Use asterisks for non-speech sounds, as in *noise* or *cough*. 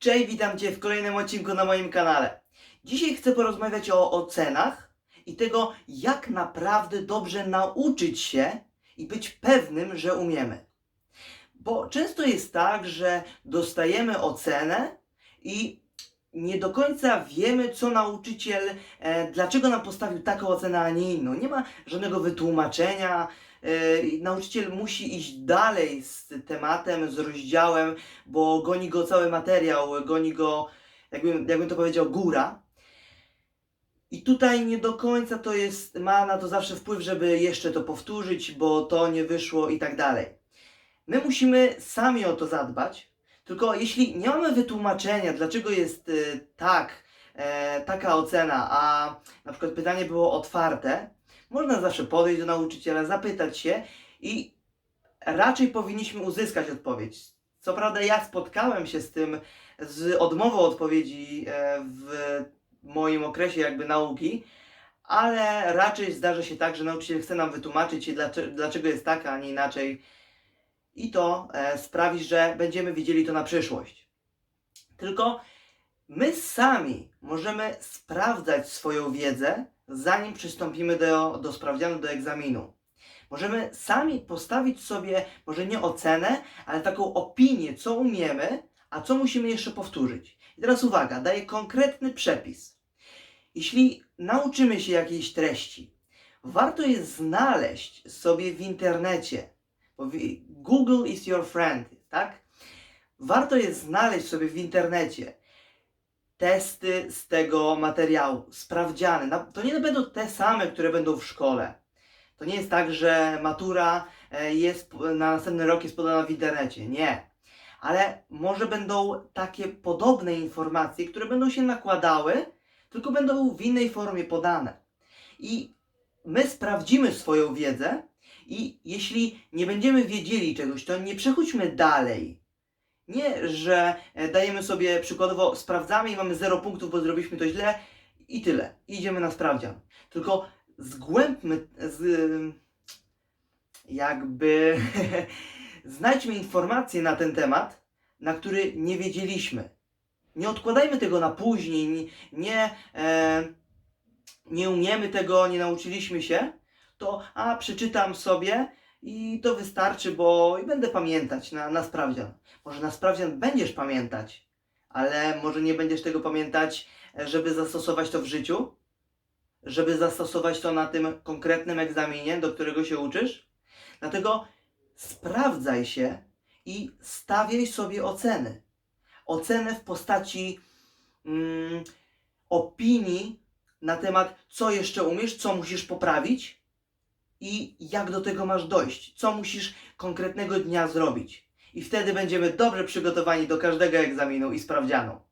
Cześć, witam Cię w kolejnym odcinku na moim kanale. Dzisiaj chcę porozmawiać o ocenach i tego, jak naprawdę dobrze nauczyć się i być pewnym, że umiemy. Bo często jest tak, że dostajemy ocenę i nie do końca wiemy, co nauczyciel, e, dlaczego nam postawił taką ocenę, a nie inną. Nie ma żadnego wytłumaczenia. I nauczyciel musi iść dalej z tematem, z rozdziałem, bo goni go cały materiał, goni go, jakbym, jakbym to powiedział, góra. I tutaj nie do końca to jest, ma na to zawsze wpływ, żeby jeszcze to powtórzyć, bo to nie wyszło i tak dalej. My musimy sami o to zadbać, tylko jeśli nie mamy wytłumaczenia, dlaczego jest y, tak, e, taka ocena, a na przykład pytanie było otwarte, można zawsze podejść do nauczyciela, zapytać się i raczej powinniśmy uzyskać odpowiedź. Co prawda ja spotkałem się z tym, z odmową odpowiedzi e, w moim okresie jakby nauki, ale raczej zdarza się tak, że nauczyciel chce nam wytłumaczyć, dlaczego, jest tak, a nie inaczej. I to e, sprawi, że będziemy widzieli to na przyszłość. Tylko my sami możemy sprawdzać swoją wiedzę, zanim przystąpimy do, do sprawdzianu, do egzaminu. Możemy sami postawić sobie, może nie ocenę, ale taką opinię, co umiemy, a co musimy jeszcze powtórzyć. I teraz uwaga, daję konkretny przepis. Jeśli nauczymy się jakiejś treści, warto jest znaleźć sobie w internecie, Google is your friend, tak? Warto jest znaleźć sobie w internecie testy z tego materiału, sprawdziane. To nie będą te same, które będą w szkole. To nie jest tak, że matura e, jest na następny rok jest podana w internecie. Nie. Ale może będą takie podobne informacje, które będą się nakładały, tylko będą w innej formie podane. I my sprawdzimy swoją wiedzę i jeśli nie będziemy wiedzieli czegoś, to nie przechodźmy dalej. Nie, że e, dajemy sobie przykładowo, sprawdzamy i mamy 0 punktów, bo zrobiliśmy to źle i tyle. Idziemy na sprawdzian. Tylko zgłębmy, z, jakby *laughs* znajdźmy informacje na ten temat, na który nie wiedzieliśmy. Nie odkładajmy tego na później, nie, nie, e, nie umiemy tego, nie nauczyliśmy się, to a przeczytam sobie i to wystarczy, bo i będę pamiętać na, na sprawdzian. Może na sprawdzian będziesz pamiętać, ale może nie będziesz tego pamiętać, e, żeby zastosować to w życiu, żeby zastosować to na tym konkretnym egzaminie, do którego się uczysz. Dlatego sprawdzaj się i stawiaj sobie oceny. Ocenę w postaci mm, opinii na temat, co jeszcze umiesz, co musisz poprawić i jak do tego masz dojść, co musisz konkretnego dnia zrobić. I wtedy będziemy dobrze przygotowani do każdego egzaminu i sprawdzianu.